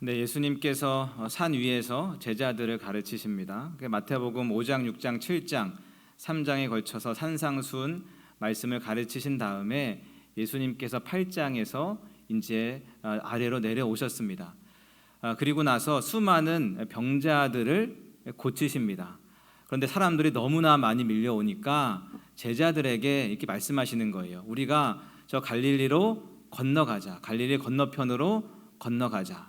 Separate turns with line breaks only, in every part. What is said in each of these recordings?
네, 예수님께서 어, 산 위에서 제자들을 가르치십니다. 그 마태복음 5장, 6장, 7장, 3장에 걸쳐서 산상순 말씀을 가르치신 다음에 예수님께서 8장에서 이제 어, 아래로 내려오셨습니다. 아, 그리고 나서 수많은 병자들을 고치십니다. 그런데 사람들이 너무나 많이 밀려오니까 제자들에게 이렇게 말씀하시는 거예요. 우리가 저 갈릴리로 건너가자. 갈릴리 건너편으로 건너가자.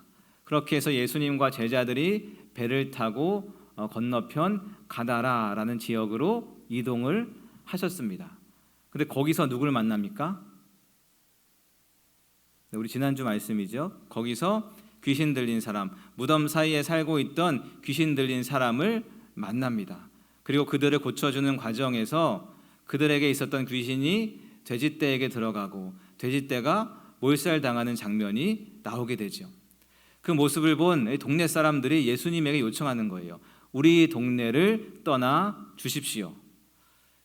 그렇게 해서 예수님과 제자들이 배를 타고 어, 건너편 가다라라는 지역으로 이동을 하셨습니다. 근데 거기서 누굴 만납니까? 네, 우리 지난주 말씀이죠. 거기서 귀신 들린 사람, 무덤 사이에 살고 있던 귀신 들린 사람을 만납니다. 그리고 그들을 고쳐주는 과정에서 그들에게 있었던 귀신이 돼지떼에게 들어가고 돼지떼가 몰살당하는 장면이 나오게 되죠. 그 모습을 본 동네 사람들이 예수님에게 요청하는 거예요. 우리 동네를 떠나 주십시오.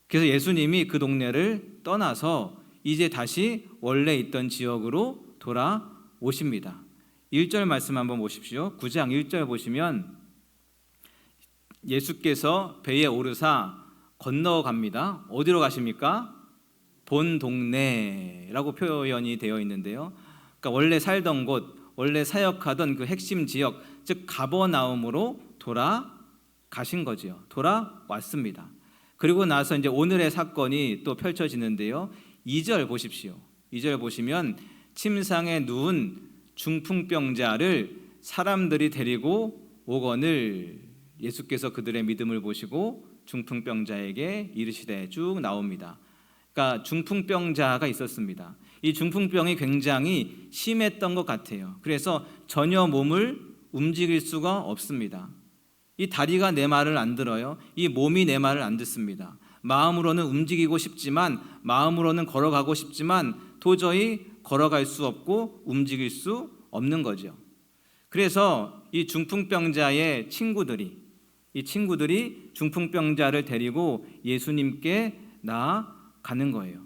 그래서 예수님이 그 동네를 떠나서 이제 다시 원래 있던 지역으로 돌아오십니다. 1절 말씀 한번 보십시오. 9장 1절 보시면 예수께서 배에 오르사 건너갑니다. 어디로 가십니까? 본 동네라고 표현이 되어 있는데요. 그러니까 원래 살던 곳, 원래 사역하던 그 핵심 지역, 즉 가버나움으로 돌아가신 거지요. 돌아왔습니다. 그리고 나서 이제 오늘의 사건이 또 펼쳐지는데요. 2절 보십시오. 2절 보시면 침상에 누운 중풍병자를 사람들이 데리고 오거늘 예수께서 그들의 믿음을 보시고 중풍병자에게 이르시되 쭉 나옵니다. 그러니까 중풍병자가 있었습니다. 이 중풍병이 굉장히 심했던 것 같아요. 그래서 전혀 몸을 움직일 수가 없습니다. 이 다리가 내 말을 안 들어요. 이 몸이 내 말을 안 듣습니다. 마음으로는 움직이고 싶지만 마음으로는 걸어가고 싶지만 도저히 걸어갈 수 없고 움직일 수 없는 거죠. 그래서 이 중풍병자의 친구들이 이 친구들이 중풍병자를 데리고 예수님께 나아가는 거예요.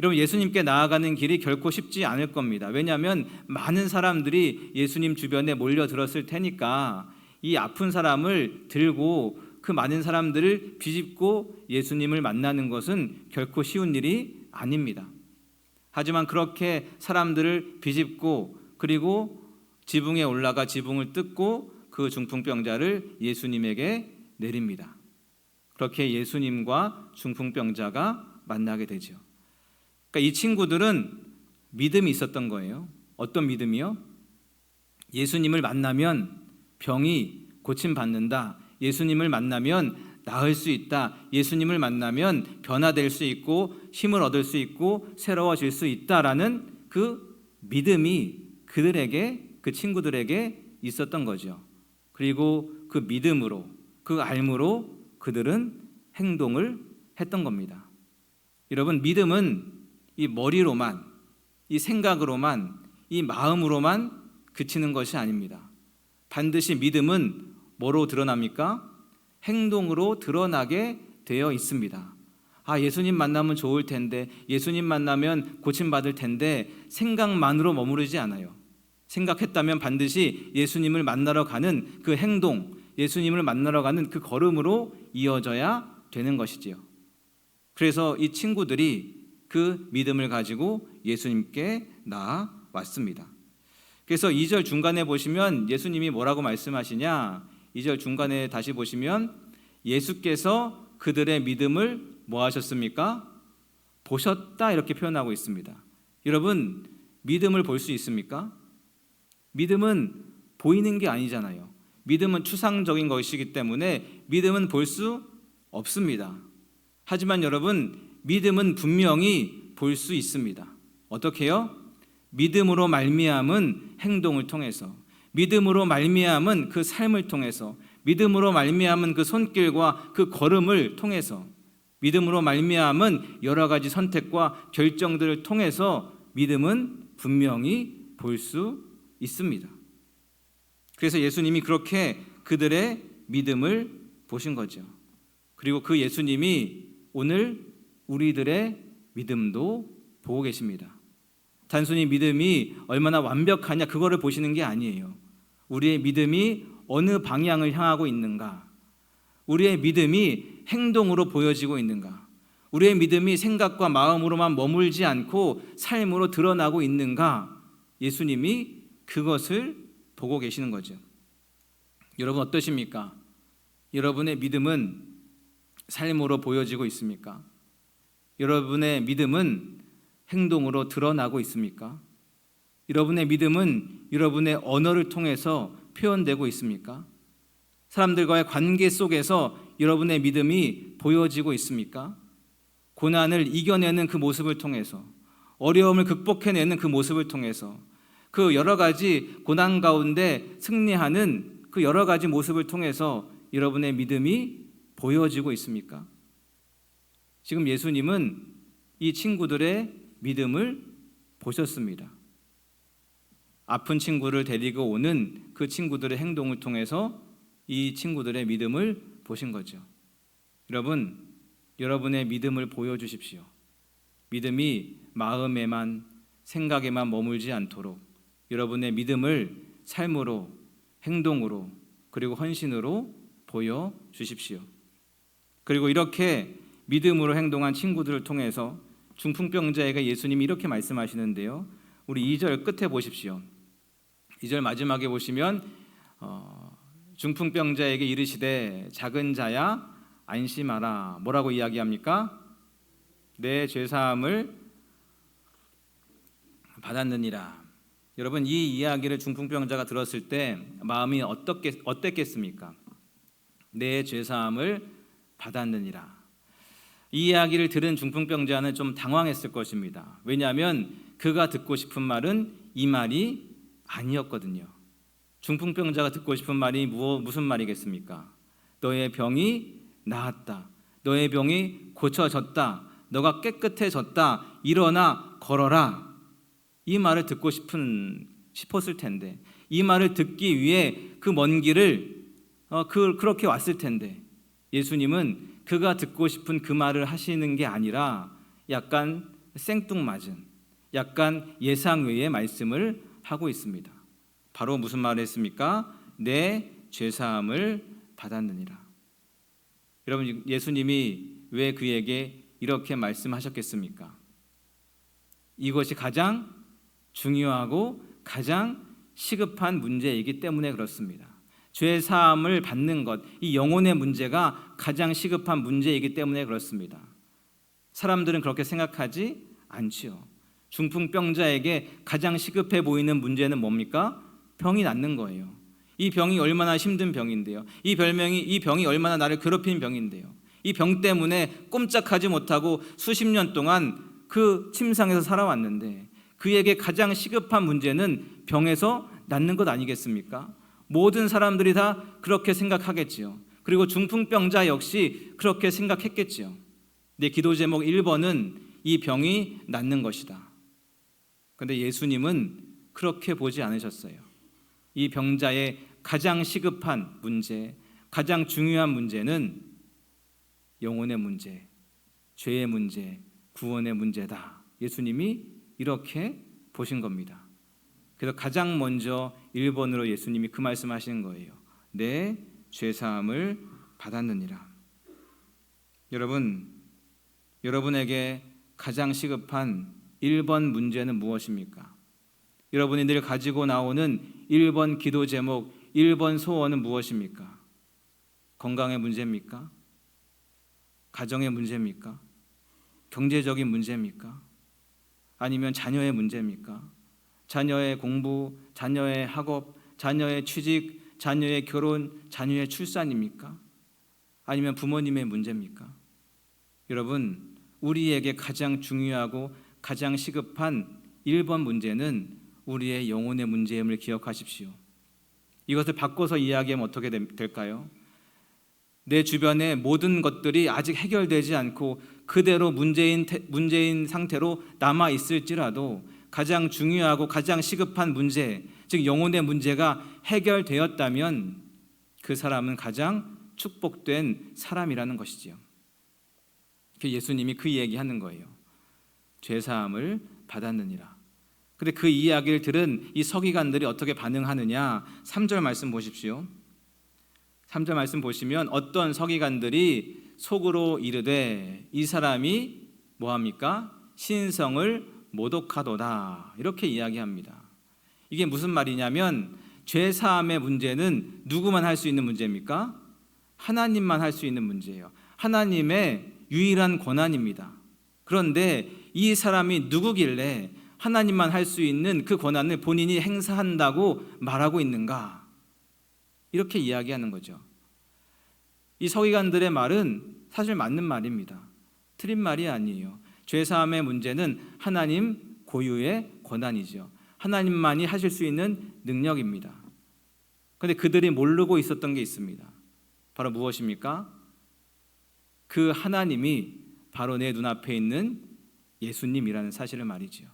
여러분 예수님께 나아가는 길이 결코 쉽지 않을 겁니다. 왜냐하면 많은 사람들이 예수님 주변에 몰려들었을 테니까 이 아픈 사람을 들고 그 많은 사람들을 비집고 예수님을 만나는 것은 결코 쉬운 일이 아닙니다. 하지만 그렇게 사람들을 비집고 그리고 지붕에 올라가 지붕을 뜯고 그 중풍병자를 예수님에게 내립니다. 그렇게 예수님과 중풍병자가 만나게 되죠. 그러니까 이 친구들은 믿음이 있었던 거예요. 어떤 믿음이요? 예수님을 만나면 병이 고침 받는다. 예수님을 만나면 나을 수 있다. 예수님을 만나면 변화될 수 있고 힘을 얻을 수 있고 새로워질 수 있다라는 그 믿음이 그들에게 그 친구들에게 있었던 거죠. 그리고 그 믿음으로 그 알므로 그들은 행동을 했던 겁니다. 여러분 믿음은 이 머리로만 이 생각으로만 이 마음으로만 그치는 것이 아닙니다. 반드시 믿음은 뭐로 드러납니까? 행동으로 드러나게 되어 있습니다. 아, 예수님 만나면 좋을 텐데, 예수님 만나면 고침받을 텐데, 생각만으로 머무르지 않아요. 생각했다면 반드시 예수님을 만나러 가는 그 행동, 예수님을 만나러 가는 그 걸음으로 이어져야 되는 것이지요. 그래서 이 친구들이 그 믿음을 가지고 예수님께 나왔습니다. 그래서 2절 중간에 보시면 예수님이 뭐라고 말씀하시냐? 2절 중간에 다시 보시면 예수께서 그들의 믿음을 뭐 하셨습니까? 보셨다 이렇게 표현하고 있습니다. 여러분, 믿음을 볼 수 있습니까? 믿음은 보이는 게 아니잖아요. 믿음은 추상적인 것이기 때문에 믿음은 볼 수 없습니다. 하지만 여러분, 믿음은 분명히 볼 수 있습니다. 어떻게요? 믿음으로 말미암은 행동을 통해서 믿음으로 말미암은 그 삶을 통해서 믿음으로 말미암은 그 손길과 그 걸음을 통해서 믿음으로 말미암은 여러 가지 선택과 결정들을 통해서 믿음은 분명히 볼 수 있습니다. 그래서 예수님이 그렇게 그들의 믿음을 보신 거죠. 그리고 그 예수님이 오늘 우리들의 믿음도 보고 계십니다. 단순히 믿음이 얼마나 완벽하냐 그거를 보시는 게 아니에요. 우리의 믿음이 어느 방향을 향하고 있는가? 우리의 믿음이 행동으로 보여지고 있는가? 우리의 믿음이 생각과 마음으로만 머물지 않고 삶으로 드러나고 있는가? 예수님이 그것을 보고 계시는 거죠. 여러분 어떠십니까? 여러분의 믿음은 삶으로 보여지고 있습니까? 여러분의 믿음은 행동으로 드러나고 있습니까? 여러분의 믿음은 여러분의 언어를 통해서 표현되고 있습니까? 사람들과의 관계 속에서 여러분의 믿음이 보여지고 있습니까? 고난을 이겨내는 그 모습을 통해서 어려움을 극복해내는 그 모습을 통해서 그 여러 가지 고난 가운데 승리하는 그 여러 가지 모습을 통해서 여러분의 믿음이 보여지고 있습니까? 지금 예수님은 이 친구들의 믿음을 보셨습니다. 아픈 친구를 데리고 오는 그 친구들의 행동을 통해서 이 친구들의 믿음을 보신 거죠. 여러분, 여러분의 믿음을 보여주십시오. 믿음이 마음에만 생각에만 머물지 않도록 여러분의 믿음을 삶으로 행동으로 그리고 헌신으로 보여 주십시오. 그리고 이렇게 믿음으로 행동한 친구들을 통해서 중풍병자에게 예수님이 이렇게 말씀하시는데요. 우리 2절 끝에 보십시오. 2절 마지막에 보시면 어, 중풍병자에게 이르시되 작은 자야 안심하라. 뭐라고 이야기합니까? 내 죄사함을 받았느니라. 여러분 이 이야기를 중풍병자가 들었을 때 마음이 어떻게 어땠겠습니까? 내 죄사함을 받았느니라. 이 이야기를 들은 중풍병자는 좀 당황했을 것입니다. 왜냐하면 그가 듣고 싶은 말은 이 말이 아니었거든요. 중풍병자가 듣고 싶은 말이 무엇, 무슨 말이겠습니까? 너의 병이 나았다. 너의 병이 고쳐졌다. 너가 깨끗해졌다. 일어나 걸어라. 이 말을 듣고 싶은 싶었을 텐데 이 말을 듣기 위해 그 먼 길을 어, 그, 그렇게 왔을 텐데 예수님은 그가 듣고 싶은 그 말을 하시는 게 아니라 약간 생뚱맞은 약간 예상 외의 말씀을 하고 있습니다. 바로 무슨 말을 했습니까? 내 죄사함을 받았느니라. 여러분 예수님이 왜 그에게 이렇게 말씀하셨겠습니까? 이것이 가장 중요하고 가장 시급한 문제이기 때문에 그렇습니다. 죄 사함을 받는 것, 이 영혼의 문제가 가장 시급한 문제이기 때문에 그렇습니다. 사람들은 그렇게 생각하지 않지요. 중풍병자에게 가장 시급해 보이는 문제는 뭡니까? 병이 낫는 거예요. 이 병이 얼마나 힘든 병인데요. 이 별명이 이 병이 얼마나 나를 괴롭히는 병인데요. 이 병 때문에 꼼짝하지 못하고 수십 년 동안 그 침상에서 살아왔는데 그에게 가장 시급한 문제는 병에서 낫는 것 아니겠습니까? 모든 사람들이 다 그렇게 생각하겠지요. 그리고 중풍병자 역시 그렇게 생각했겠지요. 내 기도 제목 1번은 이 병이 낫는 것이다. 근데 예수님은 그렇게 보지 않으셨어요. 이 병자의 가장 시급한 문제, 가장 중요한 문제는 영혼의 문제, 죄의 문제, 구원의 문제다. 예수님이 이렇게 보신 겁니다. 그래서 가장 먼저 1번으로 예수님이 그 말씀하시는 거예요. 내 죄사함을 받았느니라. 여러분, 여러분에게 가장 시급한 1번 문제는 무엇입니까? 여러분이 늘 가지고 나오는 1번 기도 제목, 1번 소원은 무엇입니까? 건강의 문제입니까? 가정의 문제입니까? 경제적인 문제입니까? 아니면 자녀의 문제입니까? 자녀의 공부, 자녀의 학업, 자녀의 취직, 자녀의 결혼, 자녀의 출산입니까? 아니면 부모님의 문제입니까? 여러분, 우리에게 가장 중요하고 가장 시급한 1번 문제는 우리의 영혼의 문제임을 기억하십시오. 이것을 바꿔서 이야기하면 어떻게 될까요? 내 주변의 모든 것들이 아직 해결되지 않고 그대로 문제인 문제인 상태로 남아 있을지라도 가장 중요하고 가장 시급한 문제, 즉 영혼의 문제가 해결되었다면 그 사람은 가장 축복된 사람이라는 것이지요. 예수님이 그 얘기하는 거예요. 죄 사함을 받았느니라. 근데 그 이야기를 들은 이 서기관들이 어떻게 반응하느냐? 3절 말씀 보십시오. 3절 말씀 보시면 어떤 서기관들이 속으로 이르되 이 사람이 뭐 합니까? 신성을 모독하도다. 이렇게 이야기합니다. 이게 무슨 말이냐면 죄 사함의 문제는 누구만 할 수 있는 문제입니까? 하나님만 할 수 있는 문제예요. 하나님의 유일한 권한입니다. 그런데 이 사람이 누구길래 하나님만 할 수 있는 그 권한을 본인이 행사한다고 말하고 있는가? 이렇게 이야기하는 거죠. 이 서기관들의 말은 사실 맞는 말입니다. 틀린 말이 아니에요. 죄 사함의 문제는 하나님 고유의 권한이죠. 하나님만이 하실 수 있는 능력입니다. 그런데 그들이 모르고 있었던 게 있습니다. 바로 무엇입니까? 그 하나님이 바로 내 눈앞에 있는 예수님이라는 사실을 말이지요.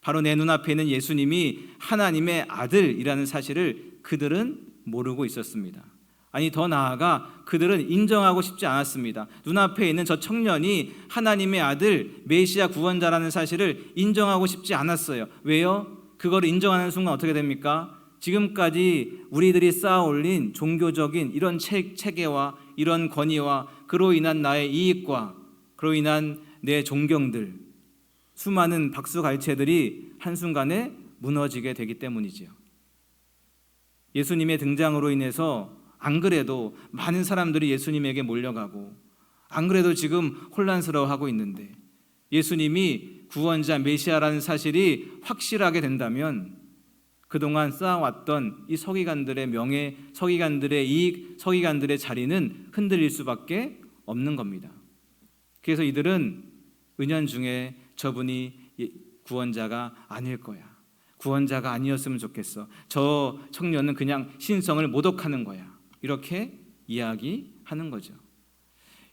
바로 내 눈앞에 있는 예수님이 하나님의 아들이라는 사실을 그들은 모르고 있었습니다. 아니 더 나아가 그들은 인정하고 싶지 않았습니다. 눈앞에 있는 저 청년이 하나님의 아들 메시아 구원자라는 사실을 인정하고 싶지 않았어요. 왜요? 그걸 인정하는 순간 어떻게 됩니까? 지금까지 우리들이 쌓아 올린 종교적인 이런 체, 체계와 이런 권위와 그로 인한 나의 이익과 그로 인한 내 존경들 수많은 박수갈채들이 한순간에 무너지게 되기 때문이지요. 예수님의 등장으로 인해서 안 그래도 많은 사람들이 예수님에게 몰려가고 안 그래도 지금 혼란스러워하고 있는데 예수님이 구원자 메시아라는 사실이 확실하게 된다면 그동안 쌓아왔던 이 서기관들의 명예, 서기관들의 이익, 서기관들의 자리는 흔들릴 수밖에 없는 겁니다. 그래서 이들은 은연 중에 저분이 구원자가 아닐 거야. 구원자가 아니었으면 좋겠어. 저 청년은 그냥 신성을 모독하는 거야. 이렇게 이야기하는 거죠.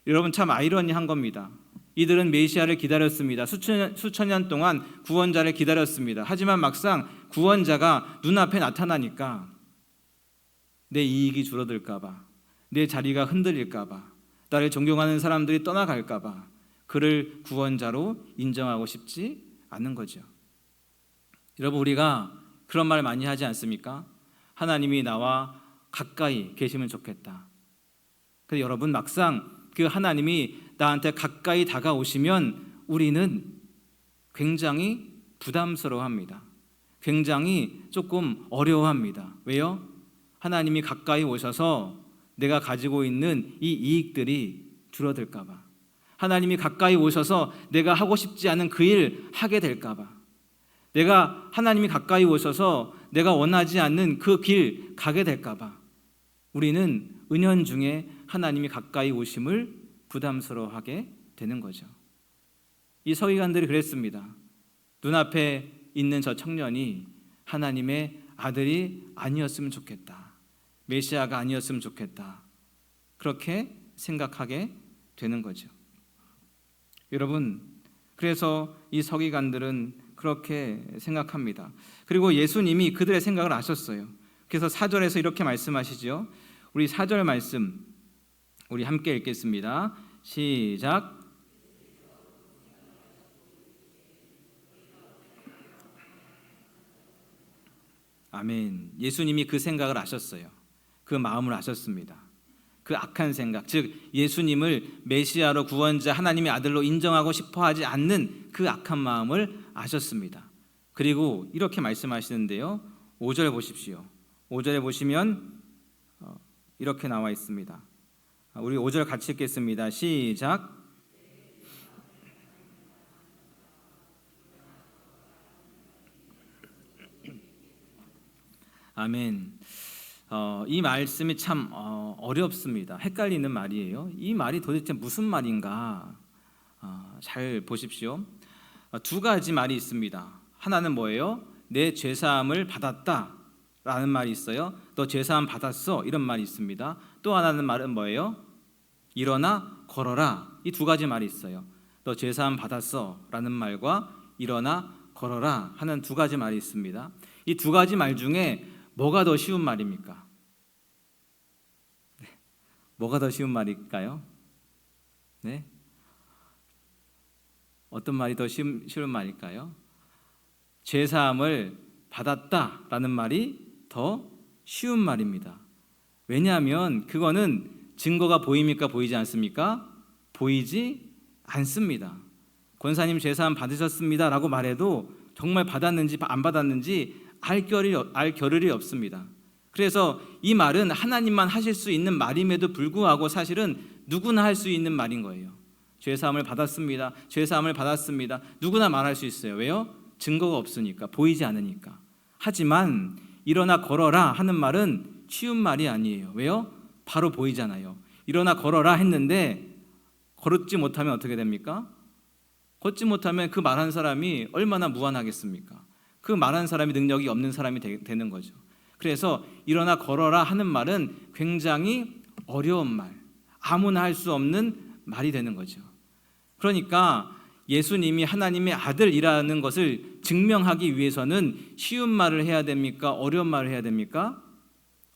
여러분 참 아이러니한 겁니다. 이들은 메시아를 기다렸습니다. 수천, 수천 년 동안 구원자를 기다렸습니다. 하지만 막상 구원자가 눈앞에 나타나니까 내 이익이 줄어들까봐, 내 자리가 흔들릴까봐, 나를 존경하는 사람들이 떠나갈까봐 그를 구원자로 인정하고 싶지 않는 거죠. 여러분 우리가 그런 말 많이 하지 않습니까? 하나님이 나와 가까이 계시면 좋겠다. 근데 여러분 막상 그 하나님이 나한테 가까이 다가오시면 우리는 굉장히 부담스러워합니다. 굉장히 조금 어려워합니다. 왜요? 하나님이 가까이 오셔서 내가 가지고 있는 이 이익들이 줄어들까봐. 하나님이 가까이 오셔서 내가 하고 싶지 않은 그 일 하게 될까봐. 내가 하나님이 가까이 오셔서 내가 원하지 않는 그 길 가게 될까봐. 우리는 은연 중에 하나님이 가까이 오심을 부담스러워하게 되는 거죠. 이 서기관들이 그랬습니다. 눈앞에 있는 저 청년이 하나님의 아들이 아니었으면 좋겠다. 메시아가 아니었으면 좋겠다. 그렇게 생각하게 되는 거죠. 여러분, 그래서 이 서기관들은 그렇게 생각합니다. 그리고 예수님이 그들의 생각을 아셨어요. 그래서 사절에서 이렇게 말씀하시죠. 우리 사절 말씀 우리 함께 읽겠습니다. 시작. 아멘. 예수님이 그 생각을 아셨어요. 그 마음을 아셨습니다. 그 악한 생각, 즉 예수님을 메시아로 구원자 하나님의 아들로 인정하고 싶어 하지 않는 그 악한 마음을 아셨습니다. 그리고 이렇게 말씀하시는데요. 5절 보십시오. 5절에 보시면 어, 이렇게 나와 있습니다. 우리 5절 같이 읽겠습니다. 시작. 아멘. 어, 이 말씀이 참 어, 어렵습니다. 헷갈리는 말이에요. 이 말이 도대체 무슨 말인가? 어, 잘 보십시오. 어, 두 가지 말이 있습니다. 하나는 뭐예요? 내 죄사함을 받았다 라는 말이 있어요. 너 죄사함 받았어 이런 말이 있습니다. 또 하나는 말은 뭐예요? 일어나 걸어라 이 두 가지 말이 있어요. 너 죄사함 받았어 라는 말과 일어나 걸어라 하는 두 가지 말이 있습니다. 이 두 가지 말 중에 뭐가 더 쉬운 말입니까? 네. 뭐가 더 쉬운 말일까요? 네? 어떤 말이 더 쉬운, 쉬운 말일까요? 죄 사함을 받았다라는 말이 더 쉬운 말입니다. 왜냐하면 그거는 증거가 보입니까 보이지 않습니까? 보이지 않습니다. 권사님 죄 사함 받으셨습니다라고 말해도 정말 받았는지 안 받았는지 알 겨를이, 알 겨를이 없습니다. 그래서 이 말은 하나님만 하실 수 있는 말임에도 불구하고 사실은 누구나 할 수 있는 말인 거예요. 죄 사함을 받았습니다. 죄 사함을 받았습니다. 누구나 말할 수 있어요. 왜요? 증거가 없으니까 보이지 않으니까. 하지만 일어나 걸어라 하는 말은 쉬운 말이 아니에요. 왜요? 바로 보이잖아요. 일어나 걸어라 했는데 걸었지 못하면 어떻게 됩니까? 걷지 못하면 그 말한 사람이 얼마나 무한하겠습니까? 그 말한 사람이 능력이 없는 사람이 되, 는 거죠. 그래서 일어나 걸어라 하는 말은 굉장히 어려운 말, 아무나 할 수 없는 말이 되는 거죠. 그러니까 예수님이 하나님의 아들이라는 것을 증명하기 위해서는 쉬운 말을 해야 됩니까? 어려운 말을 해야 됩니까?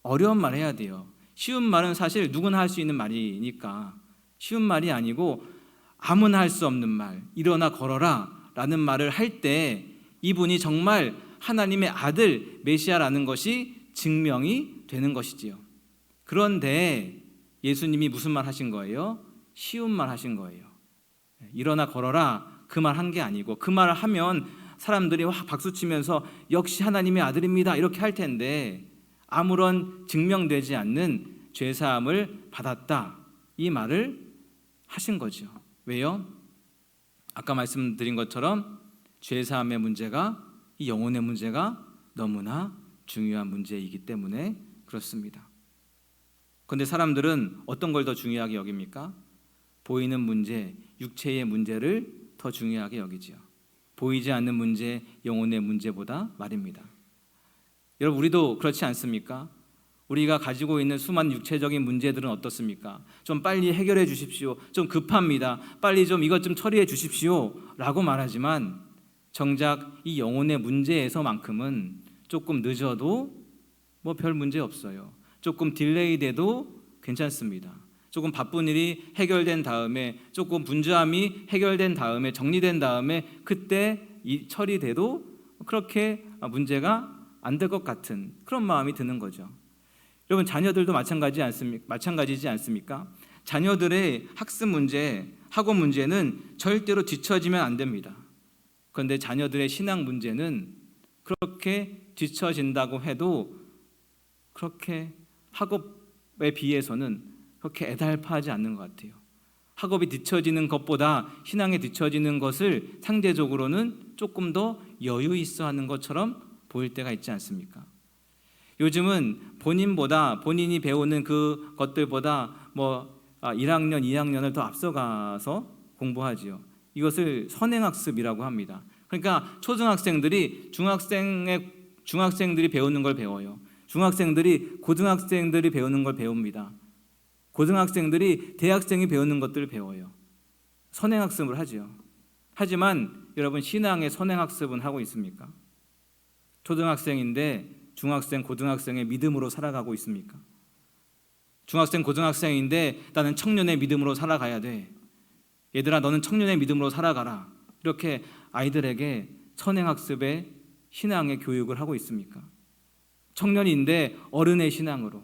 어려운 말을 해야 돼요. 쉬운 말은 사실 누구나 할 수 있는 말이니까 쉬운 말이 아니고 아무나 할 수 없는 말, 일어나 걸어라 라는 말을 할 때 이분이 정말 하나님의 아들 메시아라는 것이 증명이 되는 것이지요. 그런데 예수님이 무슨 말 하신 거예요? 쉬운 말 하신 거예요. 일어나 걸어라 그 말 한 게 아니고 그 말을 하면 사람들이 확 박수 치면서 역시 하나님의 아들입니다 이렇게 할 텐데 아무런 증명되지 않는 죄 사함을 받았다 이 말을 하신 거죠. 왜요? 아까 말씀드린 것처럼 죄 사함의 문제가 이 영혼의 문제가 너무나 중요한 문제이기 때문에 그렇습니다. 그런데 사람들은 어떤 걸 더 중요하게 여깁니까? 보이는 문제, 육체의 문제를 더 중요하게 여기지요. 보이지 않는 문제, 영혼의 문제보다 말입니다. 여러분 우리도 그렇지 않습니까? 우리가 가지고 있는 수많은 육체적인 문제들은 어떻습니까? 좀 빨리 해결해 주십시오. 좀 급합니다. 빨리 좀 이것 좀 처리해 주십시오. 라고 말하지만 정작 이 영혼의 문제에서만큼은 조금 늦어도 뭐 별 문제 없어요. 조금 딜레이 돼도 괜찮습니다. 조금 바쁜 일이 해결된 다음에 조금 분주함이 해결된 다음에 정리된 다음에 그때 이 처리돼도 그렇게 문제가 안 될 것 같은 그런 마음이 드는 거죠. 여러분 자녀들도 마찬가지 않습니까? 마찬가지지 않습니까? 자녀들의 학습 문제, 학원 문제는 절대로 뒤처지면 안 됩니다. 그런데 자녀들의 신앙 문제는 그렇게 뒤처진다고 해도 그렇게 학업에 비해서는 그렇게 애달파하지 않는 것 같아요. 학업이 뒤처지는 것보다 신앙에 뒤처지는 것을 상대적으로는 조금 더 여유 있어 하는 것처럼 보일 때가 있지 않습니까? 요즘은 본인보다 본인이 배우는 그 것들보다 뭐 1학년, 아, 2학년을 더 앞서가서 공부하지요. 이것을 선행학습이라고 합니다. 그러니까 초등학생들이 중학생의 중학생들이 배우는 걸 배워요. 중학생들이 고등학생들이 배우는 걸 배웁니다. 고등학생들이 대학생이 배우는 것들을 배워요. 선행학습을 하지요. 하지만 여러분 신앙의 선행학습은 하고 있습니까? 초등학생인데 중학생, 고등학생의 믿음으로 살아가고 있습니까? 중학생, 고등학생인데 나는 청년의 믿음으로 살아가야 돼. 얘들아, 너는 청년의 믿음으로 살아가라. 이렇게 아이들에게 선행학습의 신앙의 교육을 하고 있습니까? 청년인데 어른의 신앙으로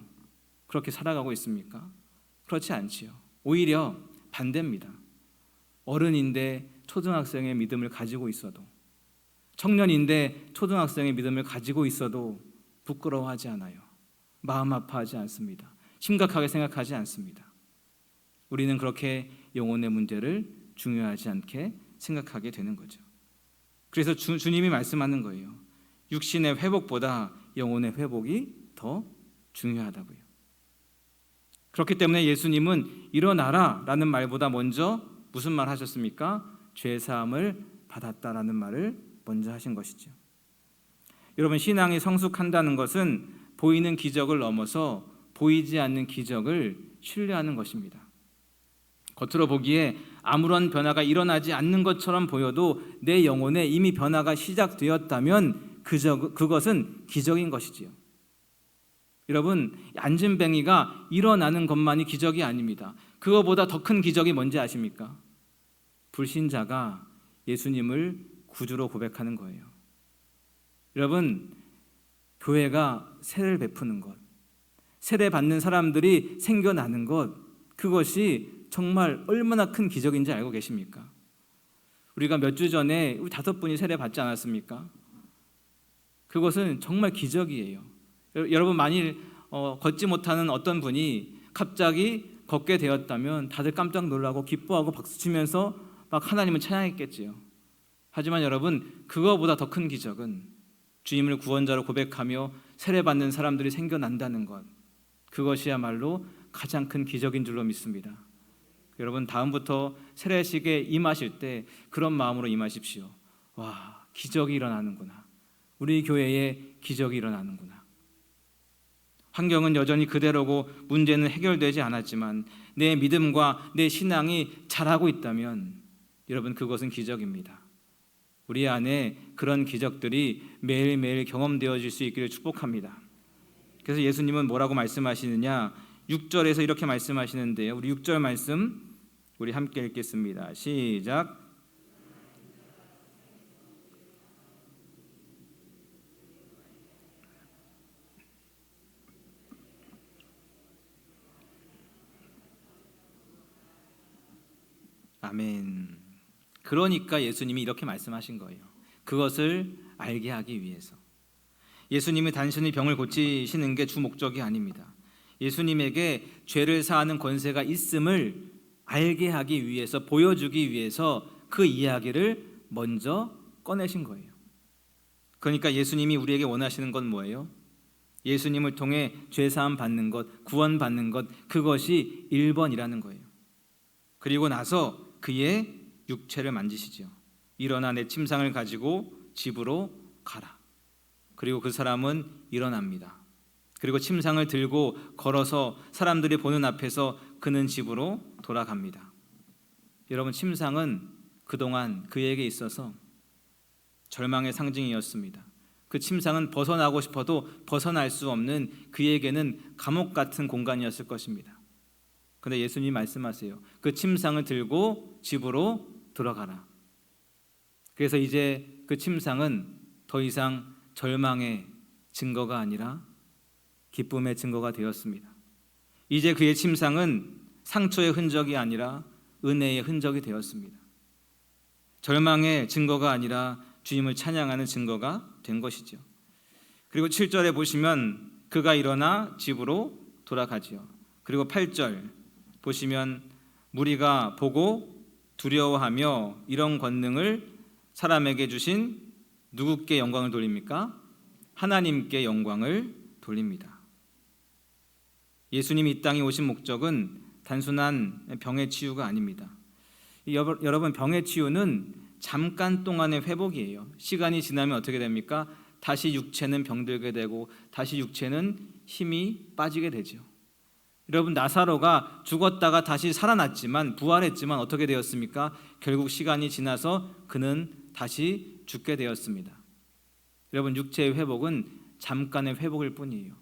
그렇게 살아가고 있습니까? 그렇지 않지요. 오히려 반대입니다. 어른인데 초등학생의 믿음을 가지고 있어도 청년인데 초등학생의 믿음을 가지고 있어도 부끄러워하지 않아요. 마음 아파하지 않습니다. 심각하게 생각하지 않습니다. 우리는 그렇게 영혼의 문제를 중요하지 않게 생각하게 되는 거죠. 그래서 주, 주님이 말씀하는 거예요. 육신의 회복보다 영혼의 회복이 더 중요하다고요. 그렇기 때문에 예수님은 일어나라라는 말보다 먼저 무슨 말 하셨습니까? 죄 사함을 받았다라는 말을 먼저 하신 것이죠. 여러분 신앙이 성숙한다는 것은 보이는 기적을 넘어서 보이지 않는 기적을 신뢰하는 것입니다. 겉으로 보기에 아무런 변화가 일어나지 않는 것처럼 보여도 내 영혼에 이미 변화가 시작되었다면 그저, 그것은 기적인 것이지요. 여러분 안진뱅이가 일어나는 것만이 기적이 아닙니다. 그거보다 더 큰 기적이 뭔지 아십니까? 불신자가 예수님을 구주로 고백하는 거예요. 여러분 교회가 세례를 베푸는 것, 세례 받는 사람들이 생겨나는 것, 그것이 정말 얼마나 큰 기적인지 알고 계십니까? 우리가 몇 주 전에 우리 다섯 분이 세례 받지 않았습니까? 그것은 정말 기적이에요. 여- 여러분 만일 어, 걷지 못하는 어떤 분이 갑자기 걷게 되었다면 다들 깜짝 놀라고 기뻐하고 박수치면서 막 하나님을 찬양했겠지요. 하지만 여러분 그거보다 더 큰 기적은 주님을 구원자로 고백하며 세례받는 사람들이 생겨난다는 것. 그것이야말로 가장 큰 기적인 줄로 믿습니다. 여러분 다음부터 세례식에 임하실 때 그런 마음으로 임하십시오. 와 기적이 일어나는구나. 우리 교회에 기적이 일어나는구나. 환경은 여전히 그대로고 문제는 해결되지 않았지만 내 믿음과 내 신앙이 자라고 있다면 여러분 그것은 기적입니다. 우리 안에 그런 기적들이 매일매일 경험되어질 수 있기를 축복합니다. 그래서 예수님은 뭐라고 말씀하시느냐? 6절에서 이렇게 말씀하시는데요. 우리 6절 말씀 우리 함께 읽겠습니다. 시작. 아멘. 그러니까 예수님이 이렇게 말씀하신 거예요. 그것을 알게 하기 위해서. 예수님이 단순히 병을 고치시는 게 주 목적이 아닙니다. 예수님에게 죄를 사하는 권세가 있음을 알게 하기 위해서 보여주기 위해서 그 이야기를 먼저 꺼내신 거예요. 그러니까 예수님이 우리에게 원하시는 건 뭐예요? 예수님을 통해 죄 사함 받는 것, 구원 받는 것 그것이 1번이라는 거예요. 그리고 나서 그의 육체를 만지시죠. 일어나 내 침상을 가지고 집으로 가라. 그리고 그 사람은 일어납니다. 그리고 침상을 들고 걸어서 사람들이 보는 앞에서 그는 집으로 돌아갑니다. 여러분 침상은 그동안 그에게 있어서 절망의 상징이었습니다. 그 침상은 벗어나고 싶어도 벗어날 수 없는 그에게는 감옥 같은 공간이었을 것입니다. 근데 예수님 말씀하세요. 그 침상을 들고 집으로 들어가라. 그래서 이제 그 침상은 더 이상 절망의 증거가 아니라 기쁨의 증거가 되었습니다. 이제 그의 침상은 상처의 흔적이 아니라 은혜의 흔적이 되었습니다. 절망의 증거가 아니라 주님을 찬양하는 증거가 된 것이죠. 그리고 7절에 보시면 그가 일어나 집으로 돌아가지요. 그리고 8절 보시면 무리가 보고 두려워하며 이런 권능을 사람에게 주신 누구께 영광을 돌립니까? 하나님께 영광을 돌립니다. 예수님이 이 땅에 오신 목적은 단순한 병의 치유가 아닙니다. 여- 여러분 병의 치유는 잠깐 동안의 회복이에요. 시간이 지나면 어떻게 됩니까? 다시 육체는 병들게 되고 다시 육체는 힘이 빠지게 되죠. 여러분 나사로가 죽었다가 다시 살아났지만 부활했지만 어떻게 되었습니까? 결국 시간이 지나서 그는 다시 죽게 되었습니다. 여러분 육체의 회복은 잠깐의 회복일 뿐이에요.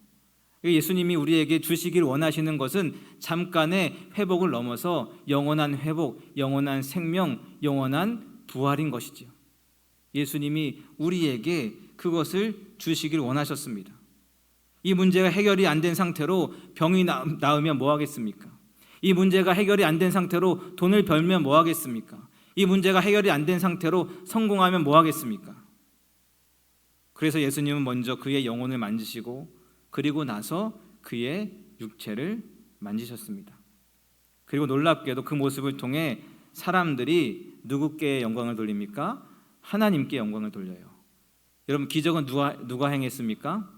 예수님이 우리에게 주시길 원하시는 것은 잠깐의 회복을 넘어서 영원한 회복, 영원한 생명, 영원한 부활인 것이지요. 예수님이 우리에게 그것을 주시길 원하셨습니다. 이 문제가 해결이 안 된 상태로 병이 나- 나으면 뭐 하겠습니까? 이 문제가 해결이 안 된 상태로 돈을 벌면 뭐 하겠습니까? 이 문제가 해결이 안 된 상태로 성공하면 뭐 하겠습니까? 그래서 예수님은 먼저 그의 영혼을 만지시고 그리고 나서 그의 육체를 만지셨습니다. 그리고 놀랍게도 그 모습을 통해 사람들이 누구께 영광을 돌립니까? 하나님께 영광을 돌려요. 여러분 기적은 누가 누가 행했습니까?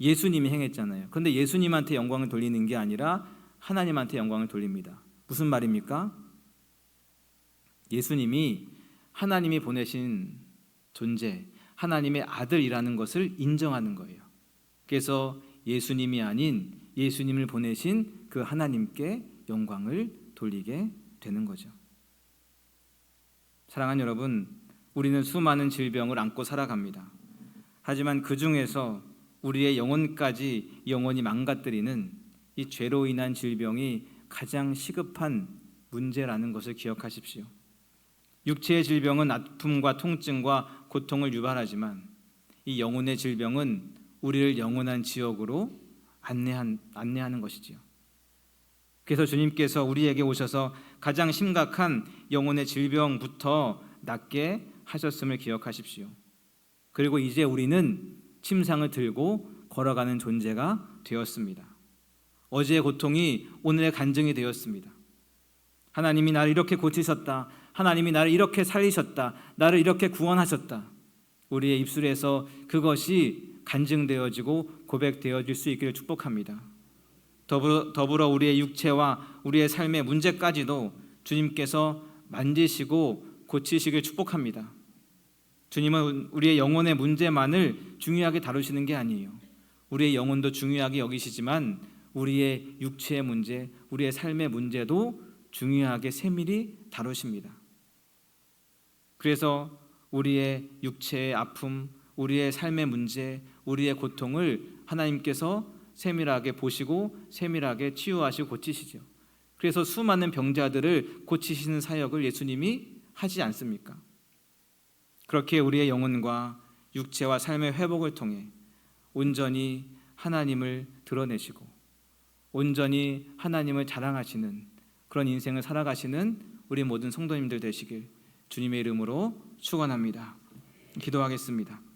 예수님이 행했잖아요. 그런데 예수님한테 영광을 돌리는 게 아니라 하나님한테 영광을 돌립니다. 무슨 말입니까? 예수님이 하나님이 보내신 존재, 하나님의 아들이라는 것을 인정하는 거예요. 그래서 예수님이 아닌 예수님을 보내신 그 하나님께 영광을 돌리게 되는 거죠. 사랑하는 여러분, 우리는 수많은 질병을 안고 살아갑니다. 하지만 그 중에서 우리의 영혼까지 영원히 망가뜨리는 이 죄로 인한 질병이 가장 시급한 문제라는 것을 기억하십시오. 육체의 질병은 아픔과 통증과 고통을 유발하지만 이 영혼의 질병은 우리를 영원한 지옥으로 안내한, 안내하는 것이지요. 그래서 주님께서 우리에게 오셔서 가장 심각한 영혼의 질병부터 낫게 하셨음을 기억하십시오. 그리고 이제 우리는 침상을 들고 걸어가는 존재가 되었습니다. 어제의 고통이 오늘의 간증이 되었습니다. 하나님이 나를 이렇게 고치셨다. 하나님이 나를 이렇게 살리셨다. 나를 이렇게 구원하셨다. 우리의 입술에서 그것이 간증되어지고 고백되어질 수 있기를 축복합니다. 더불어, 더불어 우리의 육체와 우리의 삶의 문제까지도 주님께서 만지시고 고치시길 축복합니다. 주님은 우리의 영혼의 문제만을 중요하게 다루시는 게 아니에요. 우리의 영혼도 중요하게 여기시지만 우리의 육체의 문제, 우리의 삶의 문제도 중요하게 세밀히 다루십니다. 그래서 우리의 육체의 아픔, 우리의 삶의 문제, 우리의 고통을 하나님께서 세밀하게 보시고 세밀하게 치유하시고 고치시죠. 그래서 수많은 병자들을 고치시는 사역을 예수님이 하지 않습니까? 그렇게 우리의 영혼과 육체와 삶의 회복을 통해 온전히 하나님을 드러내시고 온전히 하나님을 자랑하시는 그런 인생을 살아가시는 우리 모든 성도님들 되시길 주님의 이름으로 축원합니다. 기도하겠습니다.